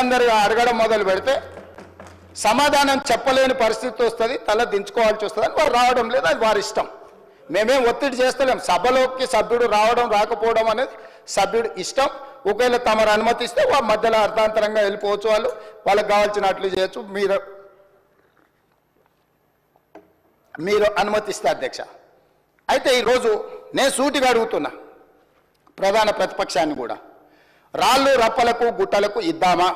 అందరూ అడగడం మొదలు పెడితే సమాధానం చెప్పలేని పరిస్థితి వస్తుంది తల దించుకోవాల్సి వస్తుంది అని వారు రావడం లేదు అది వారి ఇష్టం. మేమేం ఒత్తిడి చేస్తలేం. సభలోకి సభ్యుడు రావడం రాకపోవడం అనేది సభ్యుడు ఇష్టం. ఒకవేళ తమరు అనుమతిస్తే వారి మధ్యలో అర్థాంతరంగా వెళ్ళిపోవచ్చు వాళ్ళు. వాళ్ళకి కావాల్సినట్లు చేయొచ్చు. మీరు మీరు అనుమతిస్తే అధ్యక్ష. అయితే ఈరోజు నేను సూటిగా అడుగుతున్నా ప్రధాన ప్రతిపక్షాన్ని కూడా. రాళ్ళు రప్పలకు గుట్టలకు ఇద్దామా?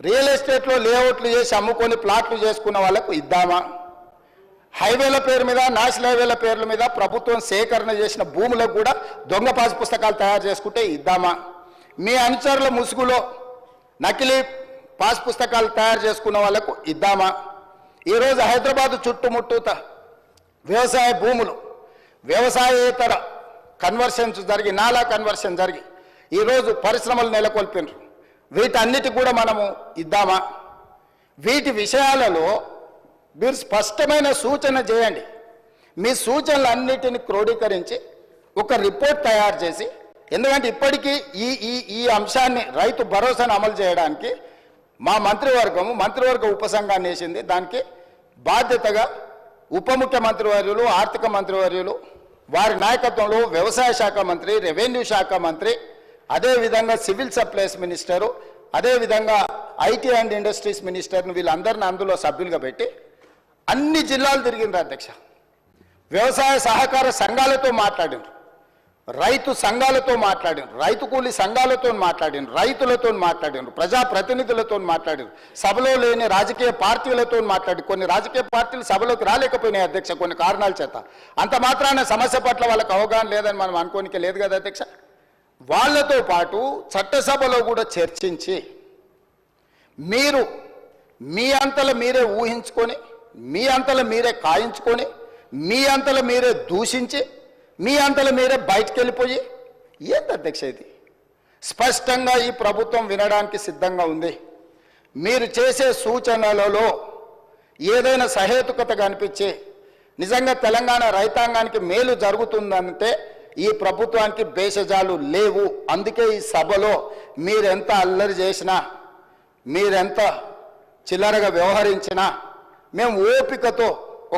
రియల్ ఎస్టేట్లో లేఅవుట్లు చేసి అమ్ముకొని ప్లాట్లు చేసుకున్న వాళ్ళకు ఇద్దామా? హైవేల పేరు మీద నేషనల్ హైవేల పేర్ల మీద ప్రభుత్వం సేకరణ చేసిన భూములకు కూడా దొంగ పాస్ పుస్తకాలు తయారు చేసుకుంటే ఇద్దామా? మీ అనుచరుల ముసుగులో నకిలీ పాస్ పుస్తకాలు తయారు చేసుకున్న వాళ్ళకు ఇద్దామా? ఈరోజు హైదరాబాద్ చుట్టుముట్టూత వ్యవసాయ భూములు వ్యవసాయేతర కన్వర్షన్స్ జరిగి నాలా కన్వర్షన్ జరిగి ఈరోజు పరిశ్రమలు నెలకొల్పినారు. వీటన్నిటి కూడా మనము ఇద్దామా? వీటి విషయాలలో మీరు స్పష్టమైన సూచన చేయండి. మీ సూచనలన్నిటిని క్రోడీకరించి ఒక రిపోర్ట్ తయారు చేసి ఎందుకంటే ఇప్పటికీ ఈ ఈ ఈ అంశాన్ని రైతు భరోసాను అమలు చేయడానికి మా మంత్రివర్గము మంత్రివర్గ ఉపసంఘాన్ని వేసింది. దానికి బాధ్యతగా ఉప ముఖ్యమంత్రి వర్యులు ఆర్థిక మంత్రివర్యులు వారి నాయకత్వంలో వ్యవసాయ శాఖ మంత్రి రెవెన్యూ శాఖ మంత్రి అదేవిధంగా సివిల్ సప్లైస్ మినిస్టరు అదేవిధంగా ఐటీ అండ్ ఇండస్ట్రీస్ మినిస్టర్ని వీళ్ళందరిని అందులో సభ్యులుగా పెట్టి అన్ని జిల్లాలు తిరిగిండ్రు అధ్యక్ష. వ్యవసాయ సహకార సంఘాలతో మాట్లాడిండ్రు. రైతు సంఘాలతో మాట్లాడిండ్రు. రైతు కూలి సంఘాలతో మాట్లాడిండ్రు. రైతులతో మాట్లాడిండ్రు. ప్రజాప్రతినిధులతో మాట్లాడిండ్రు. సభలో లేని రాజకీయ పార్టీలతో మాట్లాడి కొన్ని రాజకీయ పార్టీలు సభలోకి రాలేకపోయినాయి అధ్యక్ష కొన్ని కారణాల చేత. అంత మాత్రాన సమస్య పట్ల వాళ్ళకి అవగాహన లేదని మనం అనుకోనికే లేదు కదా అధ్యక్ష? వాళ్ళతో పాటు చట్టసభలో కూడా చర్చించి మీరు మీ అంతల మీరే ఊహించుకొని మీ అంతల మీరే కాయించుకొని మీ అంతల మీరే దూషించి మీ అంతల మీరే బయటికి వెళ్ళిపోయి ఏంది అధ్యక్ష ఇది? స్పష్టంగా ఈ ప్రభుత్వం వినడానికి సిద్ధంగా ఉంది. మీరు చేసే సూచనలలో ఏదైనా సహేతుకత కనిపించి నిజంగా తెలంగాణ రైతాంగానికి మేలు జరుగుతుందంటే ఈ ప్రభుత్వానికి భేషజాలు లేవు. అందుకే ఈ సభలో మీరెంత అల్లరి చేసినా మీరెంత చిల్లరగా వ్యవహరించినా మేము ఓపికతో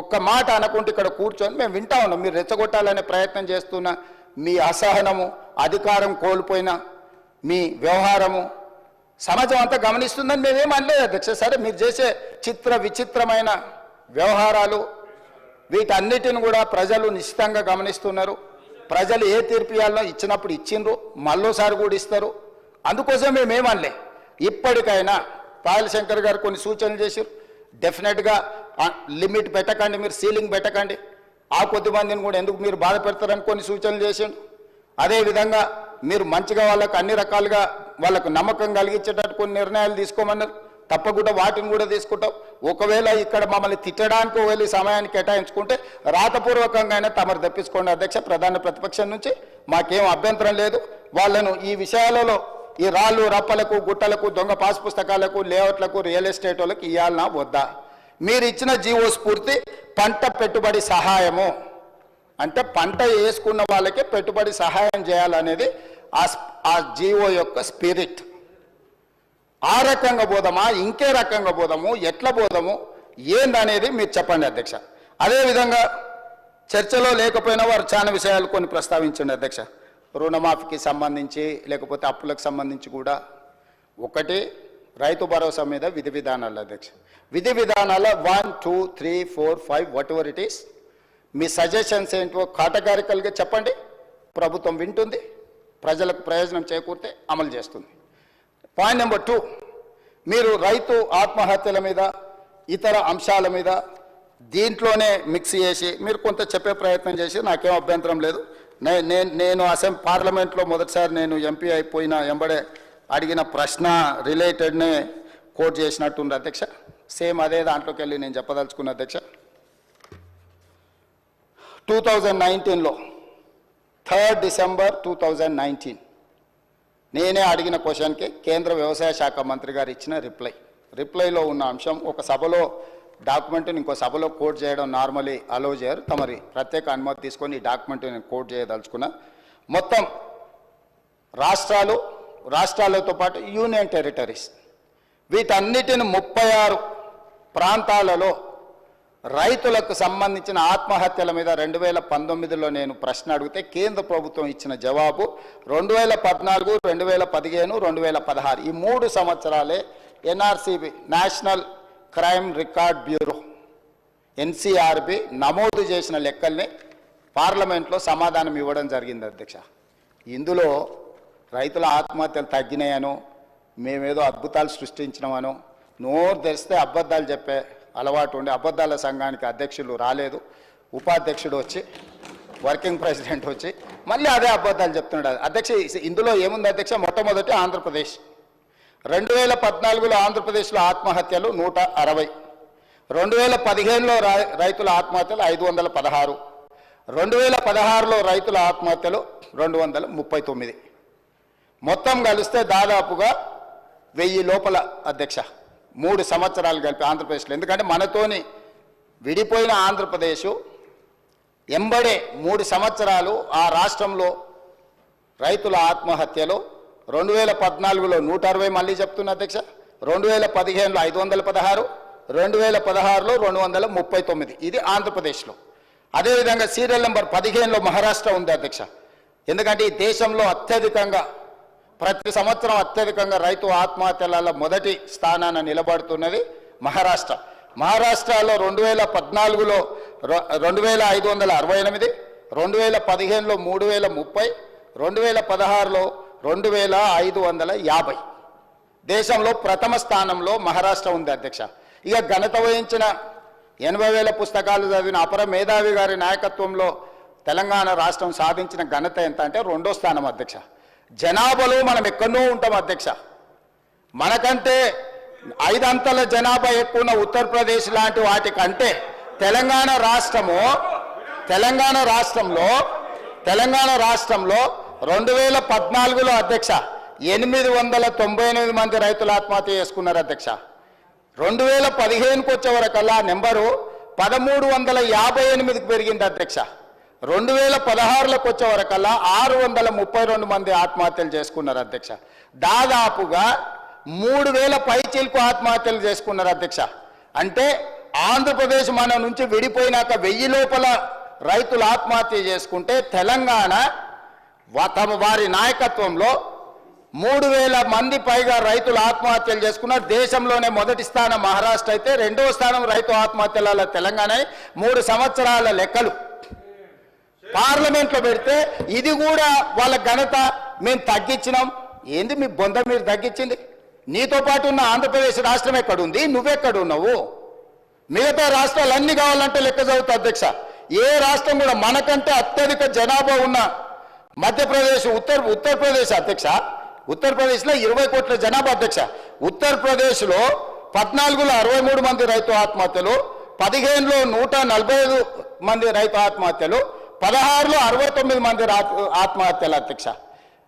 ఒక్క మాట అనుకుంటే ఇక్కడ కూర్చొని మేము వింటా ఉన్నాం. మీరు రెచ్చగొట్టాలనే ప్రయత్నం చేస్తున్న మీ అసహనము అధికారం కోల్పోయిన మీ వ్యవహారము సమాజం అంతా గమనిస్తుందని మేమేం అనలేదు అధ్యక్ష. సరే మీరు చేసే చిత్ర విచిత్రమైన వ్యవహారాలు వీటన్నిటిని కూడా ప్రజలు నిశ్చితంగా గమనిస్తున్నారు. ప్రజలు ఏ తీర్పు ఇవ్వాలో ఇచ్చినప్పుడు ఇచ్చిండ్రు మళ్ళోసారి కూడా ఇస్తారు. అందుకోసం మేమేమనలే ఇప్పటికైనా పాయల శంకర్ గారు కొన్ని సూచనలు చేశారు డెఫినెట్గా లిమిట్ పెట్టకండి మీరు సీలింగ్ పెట్టకండి. ఆ కొద్ది మందిని కూడా ఎందుకు మీరు బాధ పెడతారని కొన్ని సూచనలు చేసిండు అదేవిధంగా మీరు మంచిగా వాళ్ళకు అన్ని రకాలుగా వాళ్ళకు నమ్మకం కలిగించేటట్టు కొన్ని నిర్ణయాలు తీసుకోమన్నారు. తప్పకుండా వాటిని కూడా తీసుకుంటాం. ఒకవేళ ఇక్కడ మమ్మల్ని తిట్టడానికి ఒకవేళ సమయాన్ని కేటాయించుకుంటే రాతపూర్వకంగానే తమరు తెప్పించుకోండి అధ్యక్ష ప్రధాన ప్రతిపక్షం నుంచి. మాకేం అభ్యంతరం లేదు. వాళ్ళను ఈ విషయాలలో ఈ రాళ్ళు రప్పలకు గుట్టలకు దొంగ పాస్ పుస్తకాలకు లేఅవుట్లకు రియల్ ఎస్టేట్ వాళ్ళకి ఇవ్వాలనా వద్దా? మీరు ఇచ్చిన జీవో స్ఫూర్తి పంట పెట్టుబడి సహాయము. అంటే పంట వేసుకున్న వాళ్ళకే పెట్టుబడి సహాయం చేయాలనేది ఆ ఆ జీవో యొక్క స్పిరిట్. ఆ రకంగా పోదామా ఇంకే రకంగా పోదాము ఎట్లా పోదాము ఏందనేది మీరు చెప్పండి అధ్యక్ష. అదేవిధంగా చర్చలో లేకపోయినా వారు చాలా విషయాలు కొన్ని ప్రస్తావించండి అధ్యక్ష. రుణమాఫీకి సంబంధించి లేకపోతే అప్పులకు సంబంధించి కూడా. ఒకటి రైతు భరోసా మీద విధి విధానాలు అధ్యక్ష. విధి విధానాల one two three four five whatever it is me suggestions ఏంటో కాటగారికల్గా చెప్పండి. ప్రభుత్వం వింటుంది. ప్రజలకు ప్రయోజనం చేకూరితే అమలు చేస్తుంది. పాయింట్ నెంబర్ టూ మీరు రైతు ఆత్మహత్యల మీద ఇతర అంశాల మీద దీంట్లోనే మిక్స్ చేసి మీరు కొంత చెప్పే ప్రయత్నం చేసి నాకేం అభ్యంతరం లేదు. నేను నేను అసెంబ్లీ పార్లమెంట్లో మొదటిసారి నేను ఎంపీ అయిపోయిన ఎంబడే అడిగిన ప్రశ్న రిలేటెడ్నే కోట్ చేసినట్టుంది అధ్యక్ష. సేమ్ అదే దాంట్లోకి వెళ్ళి నేను చెప్పదలుచుకున్న అధ్యక్ష. టూ థౌజండ్ నైన్టీన్లో third December two thousand nineteen నేనే అడిగిన క్వశ్చన్కి కేంద్ర వ్యవసాయ శాఖ మంత్రి గారు ఇచ్చిన రిప్లై. రిప్లైలో ఉన్న అంశం ఒక సభలో డాక్యుమెంట్ని ఇంకో సభలో కోట్ చేయడం నార్మలీ అలో చేయరు. తమరి ప్రత్యేక అనుమతి తీసుకొని ఈ డాక్యుమెంట్ నేను కోట్ చేయదలుచుకున్నా. మొత్తం రాష్ట్రాలు రాష్ట్రాలతో పాటు యూనియన్ టెరిటరీస్ వీటన్నిటిని ముప్పై ఆరు ప్రాంతాలలో రైతులకు సంబంధించిన ఆత్మహత్యల మీద రెండు వేల పంతొమ్మిదిలో నేను ప్రశ్న అడిగితే కేంద్ర ప్రభుత్వం ఇచ్చిన జవాబు రెండు వేల పద్నాలుగు రెండు వేల పదిహేను రెండు వేల పదహారు. ఈ మూడు సంవత్సరాలే NRCB national crime record bureau NCRB నమోదు చేసిన లెక్కల్ని పార్లమెంట్లో సమాధానం ఇవ్వడం జరిగింది అధ్యక్ష. ఇందులో రైతుల ఆత్మహత్యలు తగ్గినాయను మేమేదో అద్భుతాలు సృష్టించినామను నోరు తెరిస్తే అబద్ధాలు చెప్పే అలవాటు ఉండి అబద్ధాల సంఘానికి అధ్యక్షులు రాలేదు. ఉపాధ్యక్షుడు వచ్చి వర్కింగ్ ప్రెసిడెంట్ వచ్చి మళ్ళీ అదే అబద్ధాలు చెప్తున్నాడు. అధ్యక్ష ఇందులో ఏముంది అధ్యక్ష? మొట్టమొదటి ఆంధ్రప్రదేశ్. రెండు వేల పద్నాలుగులో ఆంధ్రప్రదేశ్లో ఆత్మహత్యలు నూట అరవై. రెండు వేల పదిహేనులో రై- రైతుల ఆత్మహత్యలు ఐదు వందల పదహారు. రెండు వేల పదహారులో రైతుల ఆత్మహత్యలు రెండు వందల ముప్పై తొమ్మిది. మొత్తం కలిస్తే దాదాపుగా వెయ్యి లోపల అధ్యక్ష. మూడు సంవత్సరాలు కలిపి ఆంధ్రప్రదేశ్లో. ఎందుకంటే మనతోని విడిపోయిన ఆంధ్రప్రదేశ్ ఎంబడే మూడు సంవత్సరాలు ఆ రాష్ట్రంలో రైతుల ఆత్మహత్యలు. రెండు వేల పద్నాలుగులో నూట అరవై మళ్ళీ చెప్తున్నా అధ్యక్ష. రెండు వేల పదిహేనులో ఐదు వందల పదహారు రెండు వేల పదహారులో రెండు వందల ముప్పై తొమ్మిది ఇది ఆంధ్రప్రదేశ్లో. అదేవిధంగా సీరియల్ నెంబర్ పదిహేనులో మహారాష్ట్ర ఉంది అధ్యక్ష. ఎందుకంటే ఈ దేశంలో అత్యధికంగా ప్రతి సంవత్సరం అత్యధికంగా రైతు ఆత్మహత్యల మొదటి స్థానాన నిలబడుతున్నది మహారాష్ట్ర. మహారాష్ట్రలో రెండు వేల పద్నాలుగులో రొ- రెండు వేల ఐదు వందల అరవై ఎనిమిది రెండు వేల పదిహేనులో మూడు వేల ముప్పై రెండు వేల పదహారులో రెండు వేల ఐదు వందల యాభై. దేశంలో ప్రథమ స్థానంలో మహారాష్ట్ర ఉంది అధ్యక్ష. ఇక ఘనత వహించిన ఎనభై వేల పుస్తకాలు చదివిన అపర మేధావి గారి నాయకత్వంలో తెలంగాణ రాష్ట్రం సాధించిన ఘనత ఎంత అంటే రెండో స్థానం అధ్యక్ష. జనాభాలో మనం ఎక్కడో ఉంటాం అధ్యక్ష. మనకంటే ఐదంతల జనాభా ఎక్కువ ఉన్న ఉత్తరప్రదేశ్ లాంటి వాటికంటే తెలంగాణ రాష్ట్రము తెలంగాణ రాష్ట్రంలో తెలంగాణ రాష్ట్రంలో రెండు వేల పద్నాలుగులో అధ్యక్ష ఎనిమిది వందల తొంభై ఎనిమిది మంది రైతులు ఆత్మహత్య చేసుకున్నారు అధ్యక్ష. రెండు వేల పదిహేనుకి వచ్చే వరకల్లా ఆ నెంబరు పదమూడు వందల యాభై ఎనిమిదికి పెరిగింది అధ్యక్ష. రెండు వేల పదహారులోకి వచ్చే వరకల్లా ఆరు వందల ముప్పై రెండు మంది ఆత్మహత్యలు చేసుకున్నారు అధ్యక్ష. దాదాపుగా మూడు వేల పైచీలకు ఆత్మహత్యలు చేసుకున్నారు అధ్యక్ష. అంటే ఆంధ్రప్రదేశ్ మన నుంచి విడిపోయినాక వెయ్యి లోపల రైతులు ఆత్మహత్య చేసుకుంటే తెలంగాణ తమ వారి నాయకత్వంలో మూడు వేల మంది పైగా రైతులు ఆత్మహత్యలు చేసుకున్నారు. దేశంలోనే మొదటి స్థానం మహారాష్ట్ర అయితే రెండవ స్థానం రైతు ఆత్మహత్యల తెలంగాణ. మూడు సంవత్సరాల లెక్కలు. పార్లమెంట్లో పెడితే ఇది కూడా వాళ్ళ ఘనత. మేము తగ్గించినాం. ఏంది మీ బొంద మీరు తగ్గించింది? నీతో పాటు ఉన్న ఆంధ్రప్రదేశ్ రాష్ట్రం ఎక్కడుంది? నువ్వెక్కడున్నావు? మిగతా రాష్ట్రాలు అన్ని కావాలంటే లెక్క చదువుతా అధ్యక్ష. ఏ రాష్ట్రం కూడా మనకంటే అత్యధిక జనాభా ఉన్న మధ్యప్రదేశ్ ఉత్తర్ ఉత్తరప్రదేశ్ అధ్యక్ష. ఉత్తరప్రదేశ్లో ఇరవై కోట్ల జనాభా అధ్యక్ష. ఉత్తరప్రదేశ్లో పద్నాలుగులో అరవై మూడు మంది రైతు ఆత్మహత్యలు పదిహేనులో నూట నలభై ఐదు మంది రైతు ఆత్మహత్యలు పదహారులో అరవై తొమ్మిది మంది రా- ఆత్మహత్యలు అధ్యక్ష.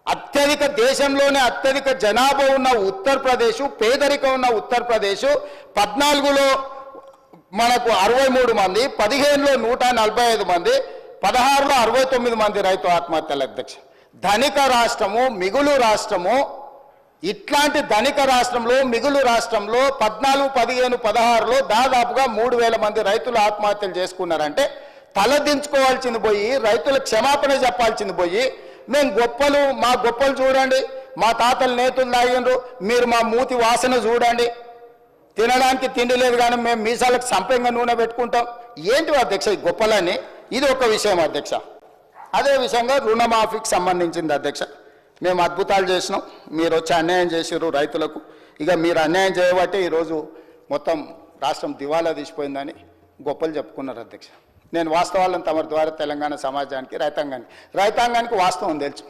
అత్యధిక దేశంలోనే అత్యధిక జనాభా ఉన్న ఉత్తరప్రదేశ్ పేదరికం ఉన్న ఉత్తరప్రదేశ్ పద్నాలుగులో మనకు అరవై మూడు మంది పదిహేనులో నూట నలభై ఐదు మంది పదహారులో అరవై తొమ్మిది మంది రైతు ఆత్మహత్యల అధ్యక్ష. ధనిక రాష్ట్రము మిగులు రాష్ట్రము ఇట్లాంటి ధనిక రాష్ట్రంలో మిగులు రాష్ట్రంలో పద్నాలుగు పదిహేను పదహారులో దాదాపుగా మూడు వేల మంది రైతులు ఆత్మహత్యలు చేసుకున్నారంటే తలదించుకోవాల్సింది పోయి రైతుల క్షమాపణ చెప్పాల్సింది పోయి మేము గొప్పలు మా గొప్పలు చూడండి మా తాతలు నేతలు తాగిండ్రు మీరు మా మూతి వాసన చూడండి. తినడానికి తిండి లేదు కానీ మేము మీసాలకు సంపంగా నూనె పెట్టుకుంటాం. ఏంటి అధ్యక్ష ఈ గొప్పలని? ఇది ఒక విషయం అధ్యక్ష. అదే విషయంగా రుణమాఫీకి సంబంధించింది అధ్యక్ష. మేము అద్భుతాలు చేసినాం. మీరు వచ్చి అన్యాయం చేసారు రైతులకు. ఇక మీరు అన్యాయం చేయబట్టి ఈరోజు మొత్తం రాష్ట్రం దివాలా తీసిపోయిందని గొప్పలు చెప్పుకున్నారు అధ్యక్ష. నేను వాస్తవాలను తమ ద్వారా తెలంగాణ సమాజానికి రైతాంగానికి. రైతాంగానికి వాస్తవం తెలుసు.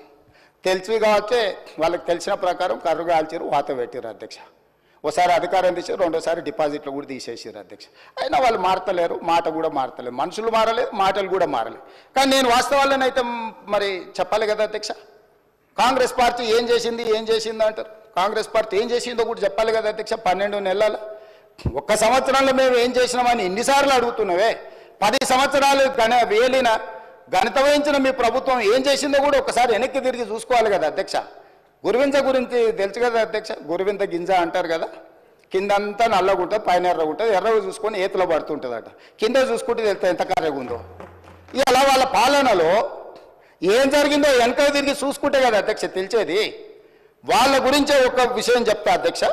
తెలిసి కాబట్టి వాళ్ళకి తెలిసిన ప్రకారం కర్రు కాల్చారు వాత పెట్టారు అధ్యక్ష. ఒకసారి అధికారం తీసారు రెండోసారి డిపాజిట్లు కూడా తీసేసారు అధ్యక్ష. అయినా వాళ్ళు మారతలేరు మాట కూడా మారతలేరు మనుషులు మారలేదు మాటలు కూడా మారలేదు. కానీ నేను వాస్తవాలను అయితే మరి చెప్పాలి కదా అధ్యక్ష? కాంగ్రెస్ పార్టీ ఏం చేసింది ఏం చేసింది అంటారు? కాంగ్రెస్ పార్టీ ఏం చేసిందో కూడా చెప్పాలి కదా అధ్యక్ష పన్నెండు నెలల. ఒక్క సంవత్సరంలో మేము ఏం చేసినామని ఎన్నిసార్లు అడుగుతున్నావే? పది సంవత్సరాలు గణ వేలిన ఘనత వహించిన మీ ప్రభుత్వం ఏం చేసిందో కూడా ఒకసారి వెనక్కి తిరిగి చూసుకోవాలి కదా అధ్యక్ష. గురువింజ గురించి తెలుసు కదా అధ్యక్ష? గురువింద గింజ అంటారు కదా? కిందంతా నల్లగుంటుంది పైన ఎర్రగుంటుంది ఎర్రగా చూసుకొని ఏతులో పడుతుంటుందట. కింద చూసుకుంటే తెలుస్తుంది ఎంత కర్రగా ఉందో ఇలా వాళ్ళ పాలనలో ఏం జరిగిందో వెనక తిరిగి చూసుకుంటే కదా అధ్యక్ష తెలిసేది. వాళ్ళ గురించే ఒక విషయం చెప్తా అధ్యక్ష.